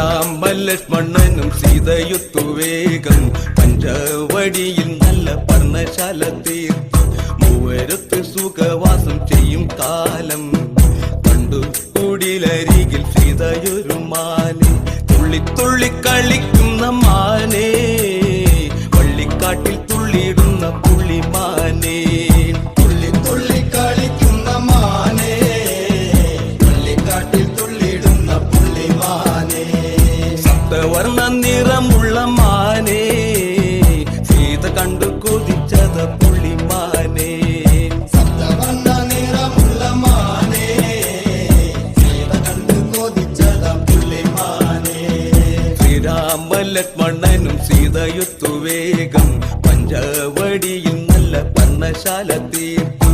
ലക്ഷ്മണനും സീതയുത്തു വേഗം പഞ്ചവടിയിൽ നല്ല പർണശാല തീർത്തു. മൂവരത്ത് സുഖവാസം ചെയ്യും കാലം. കണ്ടു കുടിലരികിൽ സീതയൊരു മാലി. തുള്ളി തുള്ളി കളിക്കുന്ന മാനേ ലക്ഷ്മണനും സീതയുത്തു വേഗം. പഞ്ചവടിയിൽ നല്ല പർണശാല തീർത്തു.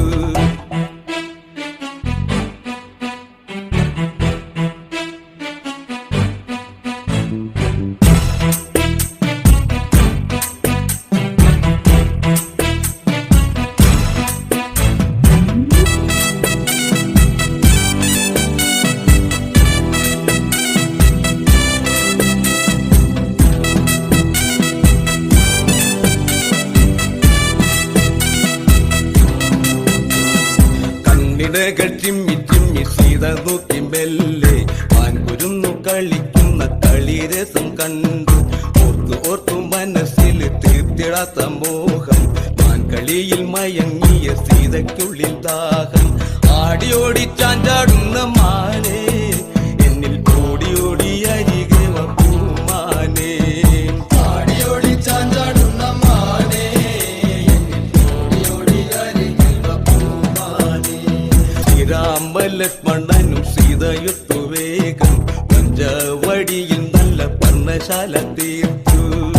കണ്ണിടകൾ ചിമ്മി ചിമ്മി സീത നോക്കി മെല്ലെ പാൻകുരുന്നു കളിക്കുന്ന കളിരസം കണ്ടു. ഓർത്തു ഓർത്തു മനസ്സിൽ തീർത്തിടാത്ത മോഹം. മാൻകളിയിൽ മയങ്ങിയ സീതയ്ക്കുള്ളിൽ ദാഹം. ആടിയോടി ചാഞ്ചാടുന്ന ലക്ഷ്മണനും സീതയുത്തു വേഗം. പഞ്ചവടിയിൽ നല്ല പർണശാല തീർത്തു.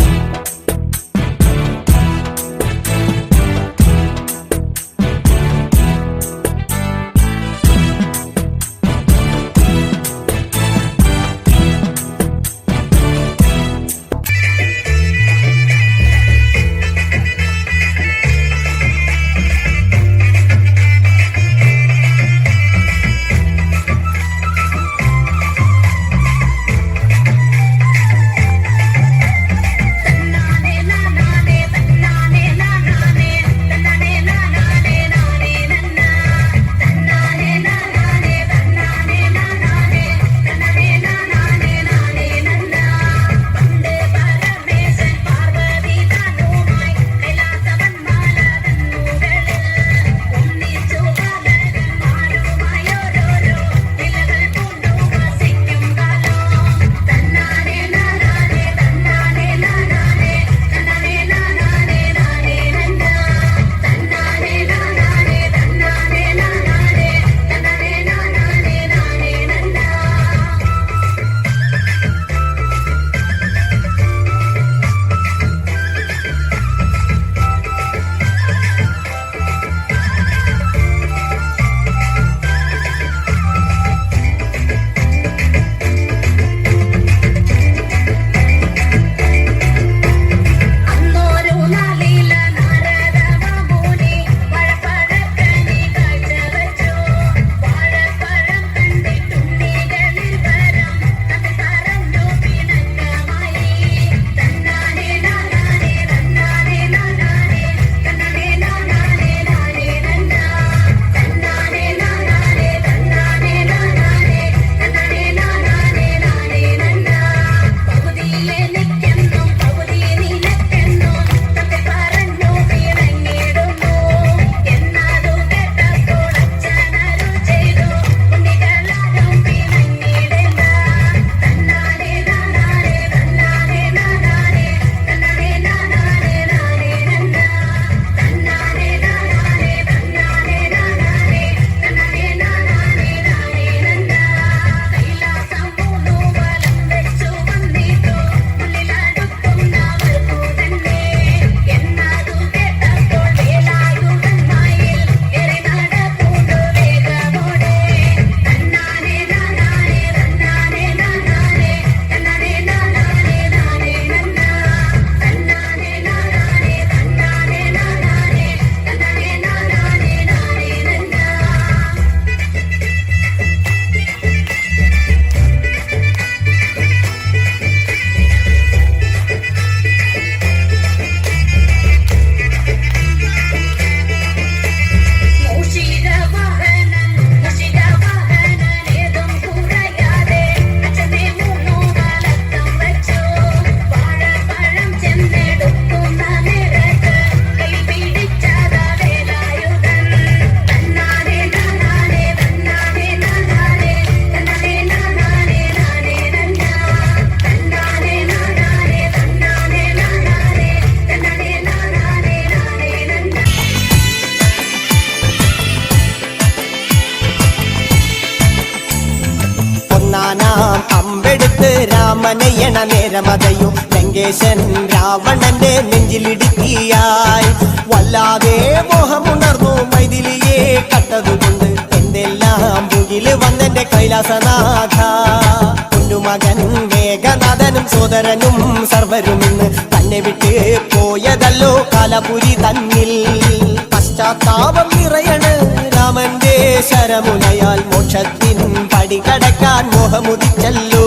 രാമനയണ നേരമതയോ ലങ്കേശൻ രാവണന്റെ നെഞ്ചിലിടുക്കിയായി. വല്ലാതെ മോഹമുണർന്നു മൈഥിലിയെ കട്ടതുകൊണ്ട് എന്തെല്ലാം മുകിൽ വന്നെന്റെ കൈലാസനാഥ. കുഞ്ഞുമകൻ മേഘനാഥനും സോദരനും സർവരും ഇന്ന് തന്നെ വിട്ട് പോയതല്ലോ കാലപുരി തന്നിൽ. പശ്ചാത്താപം നിറയണ് രാമന്റെ ശരമുനയാൽ മോക്ഷത്തിൻ പടികടക്കാൻ മോഹമുദിച്ചല്ലോ.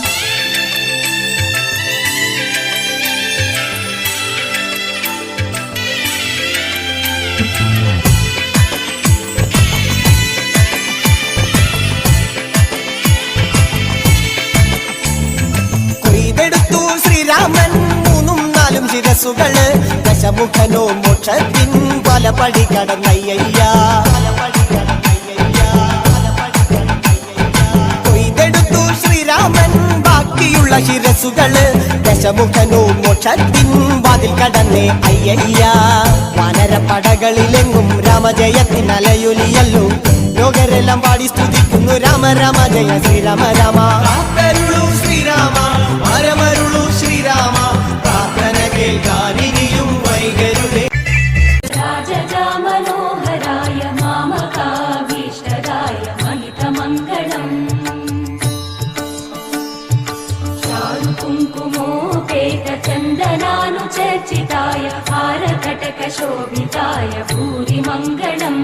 ശ്രീരാമൻ മൂന്നും നാലും ശിരസുകൾ ദശമുഖനോ മോക്ഷത്തിൻ പലപടി കടന്നയ്യ കൊയ്തെടുത്തു ശ്രീരാമൻ ബാക്കിയുള്ള ദശമുഖനോ മോക്ഷത്തിൻ വാതിൽ കടന്നേ വാനരപ്പടകളിലെങ്ങും രാമജയത്തിൽ അലയൊലിയല്ലോ ലോകരെല്ലാം പാടി സ്തുതിക്കുന്നു രാമ രാമ ജയ ശ്രീരാമ രാമ ശ്രീരാമ ശ്രീരാമ. പ്രാർത്ഥന കേൾക്കാനിരിയും വൈകരുടെ രാജജാമനോഹരായ മാമകാഭീഷ്ടരായ മഹിതമംഗളം. ചാരുകുങ്കുമോപേതചന്ദനാനുചർച്ചിതായ ഭാരതടകശോഭിതായ ഭൂരിമംഗളം.